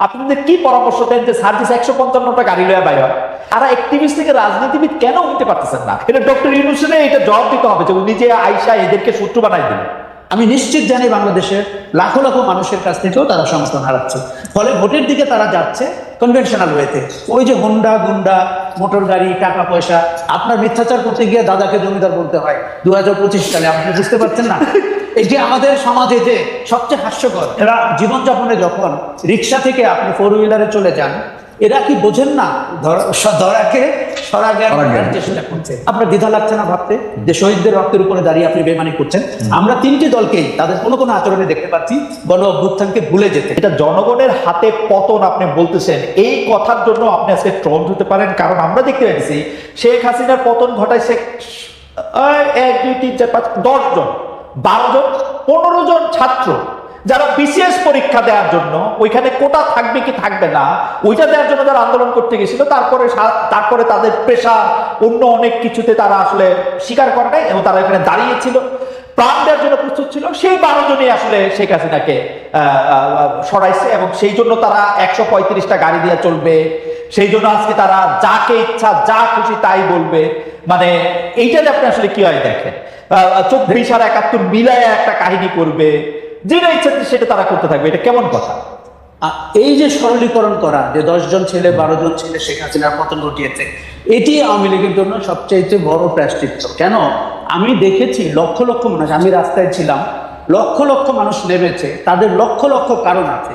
আপনাদের কি পরামর্শ দেন যে সার্ভিস একশো পঞ্চান্নটা গাড়ি লয়া বাইর আর অ্যাক্টিভিস্ট থেকে রাজনীতিবিদ কেন হইতে পারতেছেন না? এটা ডক্টর ইউনুসেনে এটা জবাব দিতে হবে যে, উনি যে আইসা এদেরকে শত্রু বানাই দিলেন আমি নিশ্চিত জানি বাংলাদেশের লাখো লাখো মানুষের কাছ থেকেও তারা সমর্থন হারাচ্ছে। ফলে ভোটের দিকে তারা যাচ্ছে কনভেনশনাল ওয়েতে ওই যে হুন্ডা, গুন্ডা, মোটর গাড়ি, টাকা পয়সা, আপনার মিথ্যাচার করতে গিয়ে দাদাকে জমিদার বলতে হয়। দু সালে, আপনি বুঝতে পারছেন না? এটি আমাদের সমাজে যে সবচেয়ে হাস্যকর এরা জীবনযাপনে যখন রিক্সা থেকে আপনি ফোর হুইলারে চলে যান এরা কি বোঝেন না? ধরাকে চেষ্টা করছে। আপনার দ্বিধা লাগছে না ভাবতে? যে শহীদদের রক্তের উপরে দাঁড়িয়ে আপনি বেমানি করছেন? আমরা তিনটি দলকেই তাদের কোনো কোনো আচরণে দেখতে পাচ্ছি গণ অভ্যুত্থানকে ভুলে যেতে। এটা জনগণের হাতে পতন আপনি বলতেছেন এই কথার জন্য আপনি আজকে ট্রল হতে পারেন কারণ আমরা দেখতে পাচ্ছি শেখ হাসিনার পতন ঘটাইছে এই এক দুই তিন চার পাঁচ দশ জন বারো জন, পনেরো জন ছাত্র যারা বিসিএস পরীক্ষা দেওয়ার জন্য ওইখানে কোটা থাকবে কি থাকবে না, ওইটা দেওয়ার জন্য যারা আন্দোলন করতে গেছিল, তারপরে তারপরে তাদের পেশা অন্য অনেক কিছুতে তারা আসলে স্বীকার করে নাই এবং তারা এখানে দাঁড়িয়েছিল। প্রাণ দেওয়ার জন্য প্রস্তুত ছিল, সেই বারো জনই আসলে শেখ হাসিনাকে সরাইছে এবং সেই জন্য তারা একশো পঁয়ত্রিশটা গাড়ি দিয়ে চলবে। সেই জন্য আজকে তারা যাকে ইচ্ছা, যা খুশি তাই বলবে। মানে এইটাতে আপনি আসলে কি হয় দেখেন? চব্বিশ আর একাত্তর মিলায় একটা কাহিনী করবে। যেটা ইচ্ছা সেটা তারা করতে থাকবে। এটা কেমন কথা? এই যে সরলীকরণ করা, যে দশজন ছেলে, বারো জন ছেলে শেখ হাসিনার পতন ঘটিয়েছে, এটি আওয়ামী লীগের জন্য সবচাইতে বড় প্রায়শ্চিত্ত। কেন? আমি দেখেছি লক্ষ লক্ষ মানুষ, আমি রাস্তায় ছিলাম, লক্ষ লক্ষ মানুষ নেমেছে, তাদের লক্ষ লক্ষ কারণ আছে।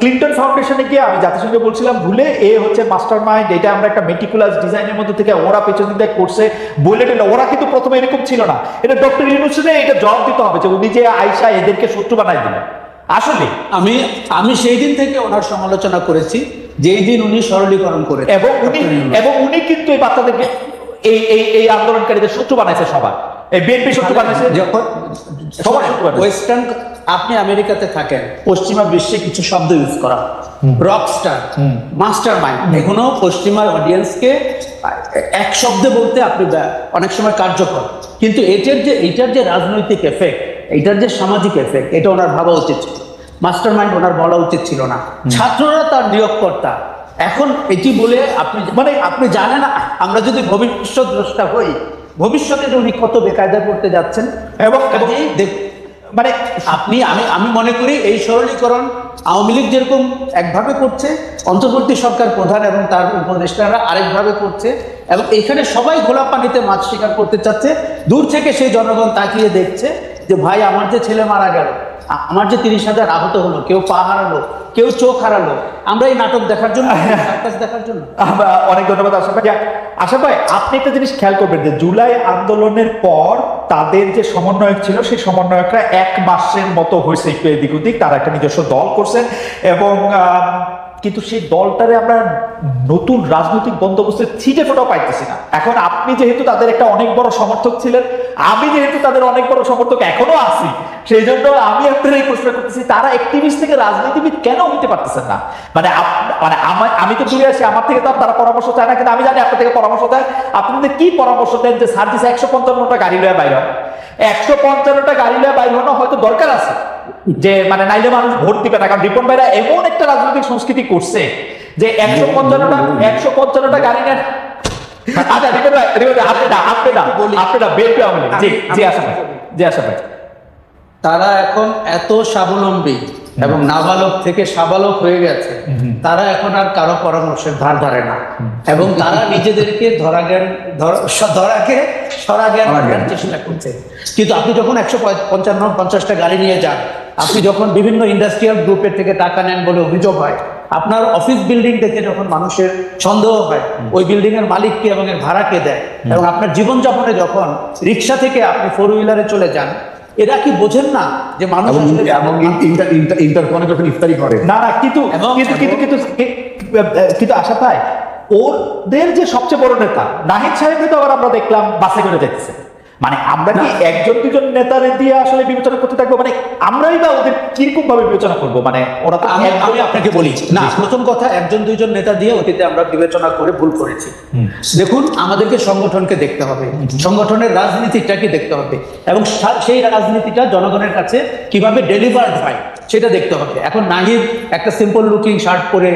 ক্লিন্টন ফাউন্ডেশনে গিয়ে আমি জাতিসংঘে বলছিলাম ভুলে এ হচ্ছে মাস্টার মাইন্ড এটা আমরা একটা মেটিকুলাস ডিজাইনের মধ্যে থেকে ওরা পেছন দিকে করছে বলে ওরা কিন্তু প্রথমে এরকম ছিল না। এটা ডক্টর ইউনুসের এটা জবাব দিতে হবে যে উনি যে আইসা এদেরকে শত্রু বানাই দিলেন। আসলে আমি আমি সেই দিন থেকে ওনার সমালোচনা করেছি যেই দিন উনি সরলীকরণ করে এবং উনি এবং উনি কিন্তু এই বাচ্চাদেরকে এই এই এই আন্দোলনকারীদের শত্রু বানাইছে সবার। এই বিএনপি শত্রু বানাইছে। যখন সবার শত্রু ওয়েস্টার্ন আপনি আমেরিকাতে থাকেন পশ্চিমা বিশ্বে কিছু শব্দ ইউজ করা। রক স্টার মাস্টার মাইন্ড এখনও পশ্চিমা অডিয়েন্সকে এক শব্দে বলতে আপনি অনেক সময় কার্যকর। কিন্তু এটার যে এইটার যে রাজনৈতিক এফেক্ট এইটার যে সামাজিক এফেক্ট এটা ওনার ভাবা উচিত ছিল। মাস্টার মাইন্ড ওনার বলা উচিত ছিল না। ছাত্ররা তার নিয়োগকর্তা। এখন এটি বলে আপনি মানে আপনি জানেন আমরা যদি ভবিষ্যৎ দ্রষ্টা হই ভবিষ্যতে উনি কত বেকায়দা করতে যাচ্ছেন এবং কাজেই মানে আপনি, আমি আমি মনে করি এই সরলীকরণ আওয়ামী লীগ যেরকম একভাবে করছে, অন্তর্বর্তী সরকার প্রধান এবং তার উপদেষ্টারা আরেকভাবে করছে, এবং এখানে সবাই ঘোলা পানিতে মাছ শিকার করতে চাচ্ছে। দূর থেকে সেই জনগণ তাকিয়ে দেখছে যে, ভাই, আমার যে ছেলে মারা গেল আমার যে তিরিশ হাজার আহত হলো, কেউ পা হারালো, কেউ চোখ হারালো, আমরা এই নাটক দেখার জন্য দেখার জন্য? অনেক ধন্যবাদ আশা ভাই। আশা ভাই, আপনি একটা জিনিস খেয়াল করবেন যে জুলাই আন্দোলনের পর তাদের যে সমন্বয়ক ছিল, সেই সমন্বয়করা এক মাসের মতো হয়েছে একটু এদিক ওদিক, তারা একটা নিজস্ব দল করছেন এবং কিন্তু সেই দলটারে আমরা নতুন রাজনৈতিক বন্দোবস্তের ছিটে ফোটাও পাইতেছি না। এখন আপনি যেহেতু তাদের একটা অনেক বড় সমর্থক ছিলেন, আমি যেহেতু তাদের অনেক বড় সমর্থক এখনও আছি, সেই জন্য আমি আপনার এই প্রশ্ন করতেছি, তারা একটিভিস্ট থেকে রাজনীতিবিদ কেন হইতে পারতেছেন না? মানে মানে আমার, আমি তো দূরে আছি, আমার থেকে তো তারা পরামর্শ চায় না, কিন্তু আমি জানি আপনার থেকে পরামর্শ দেয় আপনাদের কি পরামর্শ দেন যে সার্ভিস একশো পঞ্চান্নটা গাড়ি লয়ে বাইর একশো পঞ্চান্নটা গাড়ি লয়ে বাইর হয়তো দরকার আছে। যে মানে নাইলে মানুষ ভোট দিবে না। কারণ রিপন ভাইরা এমন একটা রাজনৈতিক সংস্কৃতি করছে যে একশো পঞ্চান্নটা একশো পঞ্চান্নটা গাড়ি নেন। আচ্ছা রিপন ভাই রিপন ভাই আপনি না আপনি না আপনি না আওয়ামী লীগ। জি জি আশা ভাই জি আশা ভাই। তারা এখন এত স্বাবলম্বী এবং নাবালক থেকে সাবালক হয়ে গেছে তারা এখন আর কারও পরামর্শের ধার ধারে না। এবং তারা নিজেদেরকে ধরা জ্ঞান ধরাকে সরা জ্ঞান চেষ্টা করছে। কিন্তু আপনি যখন একশো পঞ্চান্ন পঞ্চাশটা গাড়ি নিয়ে যান আপনি যখন বিভিন্ন ইন্ডাস্ট্রিয়াল গ্রুপের থেকে টাকা নেন বলে অভিযোগ হয় আপনার অফিস বিল্ডিং থেকে যখন মানুষের সন্দেহ হয় ওই বিল্ডিং এর মালিককে এবং এর ভাড়াকে দেয় এবং আপনার জীবনযাপনে যখন রিক্সা থেকে আপনি ফোর হুইলারে চলে যান এরা কি বোঝেন না যে মানুষ এবং আসলে- এবং ইন্টার ইন্টার ইন্টারকনে যখন ইফতারি করে। না না কিন্তু এবং- কিন্তু কিন্তু কিন্তু আশা পাই ওদের যে সবচেয়ে বড় নেতা নাহিদ সাহেবকে তো আবার আমরা দেখলাম বাসে করে যেতেছে মানে আমরা কি একজন দুজন নেতারে দিয়ে আসলে বিবেচনা করতে থাকব? মানে আমরাই বা ওদের কীরকম ভাবে বিবেচনা করব? মানে ওরা তো আমি আমি আপনাকে বলি। না প্রথম কথা একজন দুইজন নেতা দিয়ে অতীতে আমরা বিবেচনা করে ভুল করেছি। দেখুন আমাদেরকে সংগঠনকে দেখতে হবে। সংগঠনের রাজনীতিটাকে দেখতে হবে। এবং সেই রাজনীতিটা জনগণের কাছে কীভাবে ডেলিভার্ড হয় সেটা দেখতে হবে। এখন নাহিদ একটা সিম্পল লুকিং শার্ট পরে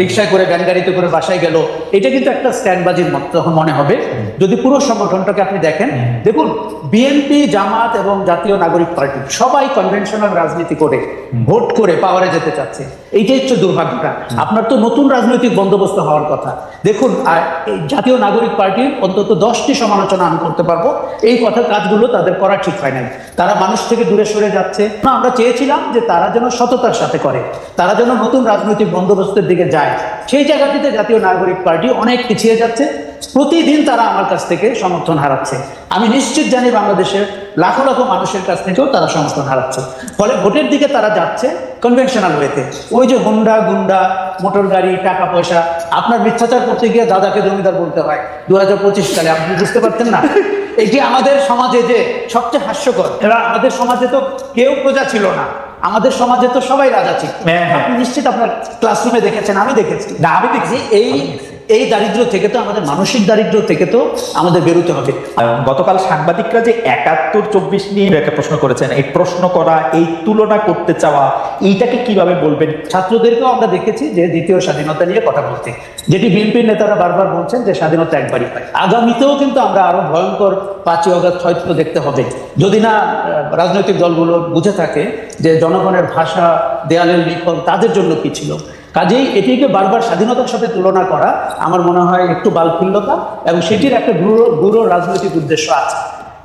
রিক্সায় করে ব্যান গাড়িতে করে বাসায় গেল, এটা কিন্তু একটা স্ট্যান্ডবাজির মত তখন মনে হবে। যদি পুরো সংগঠনটাকে আপনি দেখেন, দেখুন বিএনপি জামাত এবং জাতীয় নাগরিক পার্টি সবাই কনভেনশনাল রাজনীতি করে, ভোট করে পাওয়ারে যেতে চাচ্ছে। এইটাই হচ্ছে দুর্ভাগ্যটা আপনার তো নতুন রাজনৈতিক বন্দোবস্ত হওয়ার কথা। দেখুন জাতীয় নাগরিক পার্টির অন্তত দশটি সমালোচনা আমি করতে পারব। এই কথা কাজগুলো তাদের করা ঠিক হয় নাই। তারা মানুষ থেকে দূরে সরে যাচ্ছে। না, আমরা চেয়েছিলাম যে তারা যেন সততার সাথে করে। তারা যেন নতুন রাজনৈতিক বন্দোবস্তের দিকে যায়। সেই জায়গাটিতে জাতীয় নাগরিক পার্টি অনেক পিছিয়ে যাচ্ছে। প্রতিদিন তারা আমার কাছ থেকে সমর্থন হারাচ্ছে। আমি নিশ্চিত জানি বাংলাদেশের লাখো লাখো মানুষের কাছ থেকেও তারা সমর্থন হারাচ্ছে। ফলে ভোটের দিকে তারা যাচ্ছে কনভেনশনাল ওয়েতে ওই যে হুন্ডা গুন্ডা মোটর গাড়ি টাকা পয়সা আপনার মিথ্যাচার করতে গিয়ে দাদাকে জমিদার বলতে হয়। দু হাজার পঁচিশ সালে আপনি বুঝতে পারতেন না? এটি আমাদের সমাজে যে সবচেয়ে হাস্যকর এরা আমাদের সমাজে তো কেউ প্রজা ছিল না। আমাদের সমাজে তো সবাই রাজা ছিল। হ্যাঁ, হ্যাঁ। আপনি নিশ্চিত আপনার ক্লাসরুমে দেখেছেন? আমি দেখেছি। না আমি দেখছি। এই এই দারিদ্র থেকে তো আমাদের মানসিক দারিদ্র থেকে তো আমাদের বেরোতে হবে। গতকাল সাংবাদিকরা যে একাত্তর চব্বিশ নিয়ে একটা প্রশ্ন করেছেন এই প্রশ্ন করা এই তুলনা করতে চাওয়া এইটাকে কীভাবে বলবেন? ছাত্রদেরকেও আমরা দেখেছি যে দ্বিতীয় স্বাধীনতা নিয়ে কথা বলতে যেটি বিএনপির নেতারা বারবার বলছেন যে স্বাধীনতা একবারই হয়। আগামীতেও কিন্তু আমরা আরও ভয়ঙ্কর পাঁচই অগস্ট হয়তো দেখতে হবে। যদি না রাজনৈতিক দলগুলো বুঝে থাকে যে জনগণের ভাষা দেয়ালের লিখন তাদের জন্য কি ছিল? কাজেই এটিকে বারবার স্বাধীনতার সাথে তুলনা করা আমার মনে হয় একটু বালফিল্যতা এবং সেটির একটা গুরু গুরু রাজনৈতিক উদ্দেশ্য আছে।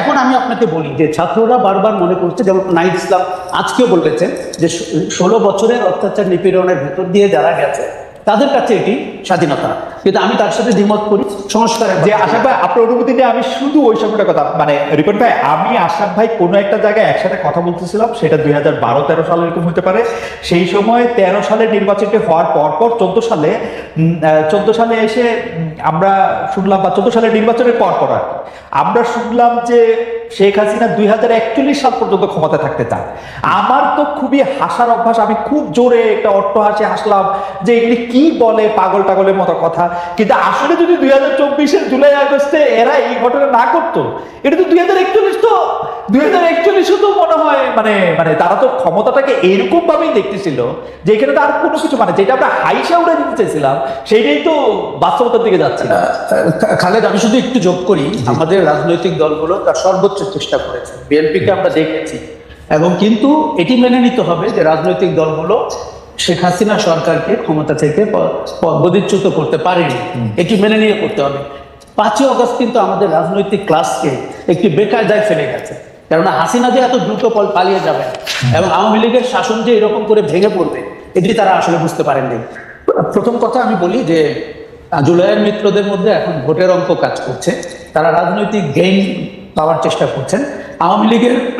এখন আমি আপনাকে বলি যে ছাত্ররা বারবার মনে করছে, যেমন নাইট ইসলাম আজকেও বলেছেন যে ষোলো বছরের অত্যাচার নিপীড়নের ভেতর দিয়ে যারা গেছে তাদের কাছে এটি স্বাধীনতা। কিন্তু আমি তার সাথে দ্বিমত করি সংস্কার যে আশা ভাই আপনার অনুভূতিতে আমি শুধু ওই সময়টা কথা মানে রিপন ভাই আমি আশাক ভাই কোনো একটা জায়গায় একসাথে কথা বলতেছিলাম সেটা দুই হাজার বারো তেরো সালে এরকম হতে পারে। সেই সময় তেরো সালে নির্বাচনটি হওয়ার পর পর চোদ্দ সালে চোদ্দ সালে এসে আমরা শুনলাম বা চোদ্দ সালের নির্বাচনের পর পর আর আমরা শুনলাম যে শেখ হাসিনা দুই হাজার একচল্লিশ সাল পর্যন্ত ক্ষমতা থাকতে চান। আমার তো খুবই হাসার অভ্যাস, আমি খুব জোরে একটা অট্ট হাসি হাসলাম যে এগুলি কি বলে পাগল টাগলের মতো কথা। কিন্তু আসলে যদি দুই হাজার চব্বিশের জুলাই আগস্টে এরা এই ঘটনা না করতো। এটা তো দুই হাজার একচল্লিশ তো দুই হাজার একচল্লিশও তো মনে হয় মানে মানে তারা তো ক্ষমতাটাকে এরকম ভাবেই দেখতেছিল যে এখানে তো আর কোনো কিছু মানে যেটা আমরা হাইসা উড়ে দিতে চাইছিলাম সেইটাই তো বাস্তবতার দিকে যাচ্ছে না খালেদ আমি শুধু একটু যোগ করি আমাদের রাজনৈতিক দলগুলো তার সর্বোচ্চ চেষ্টা করেছে। বিএনপিকে আমরা দেখেছি। এবং কিন্তু এটি মেনে নিতে হবে যে রাজনৈতিক দলগুলো শেখ হাসিনা সরকারকে ক্ষমতা থেকে প- করতে পারেনি। এটি মেনে নিয়ে করতে হবে। পাঁচই অগস্ট কিন্তু আমাদের রাজনৈতিক ক্লাসকে একটি বেকায়দায় ফেলে গেছে। কেননা হাসিনা যে এত দ্রুত পল পালিয়ে যাবে এবং আওয়ামী লীগের শাসন যে এরকম করে ভেঙে পড়বে এটি তারা আসলে বুঝতে পারেননি। প্রথম কথা আমি বলি যে জুলাইয়ের মিত্রদের মধ্যে এখন ভোটের অঙ্ক কাজ করছে। তারা রাজনৈতিক গেইন পাওয়ার চেষ্টা করছেন। আওয়ামী লীগের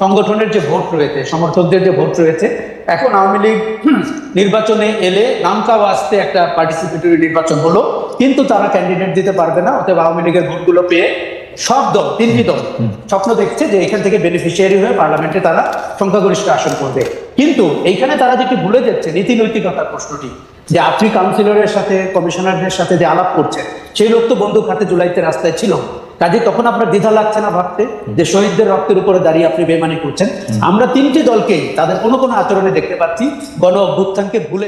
সংগঠনের যে ভোট রয়েছে সমর্থকদের যে ভোট রয়েছে এখন আওয়ামী লীগ নির্বাচনে এলে নামকা আসতে একটা পার্টিসিপেটরি নির্বাচন হলো কিন্তু তারা ক্যান্ডিডেট দিতে পারবে না অতএব আওয়ামী লীগের ভোটগুলো পেয়ে সব দল তিনটি দল স্বপ্ন দেখছে যে এখান থেকে বেনিফিশিয়ারি হয়ে পার্লামেন্টে তারা সংখ্যাগরিষ্ঠ আসন করবে। কিন্তু এইখানে তারা যেটি ভুলে যাচ্ছে নীতি নৈতিকতার প্রশ্নটি যে আপনি কাউন্সিলরের সাথে কমিশনারদের সাথে যে আলাপ করছেন সেই লোক তো বন্দুক হাতে জুলাইতে রাস্তায় ছিল কাজে তখন আপনার দ্বিধা লাগছে না ভাবতে যে শহীদদের রক্তের উপরে দাঁড়িয়ে আপনি বেমানি করছেন। আমরা তিনটি দলকেই তাদের কোনো কোনো আচরণে দেখতে পাচ্ছি গণ অভ্যুত্থানকে ভুলে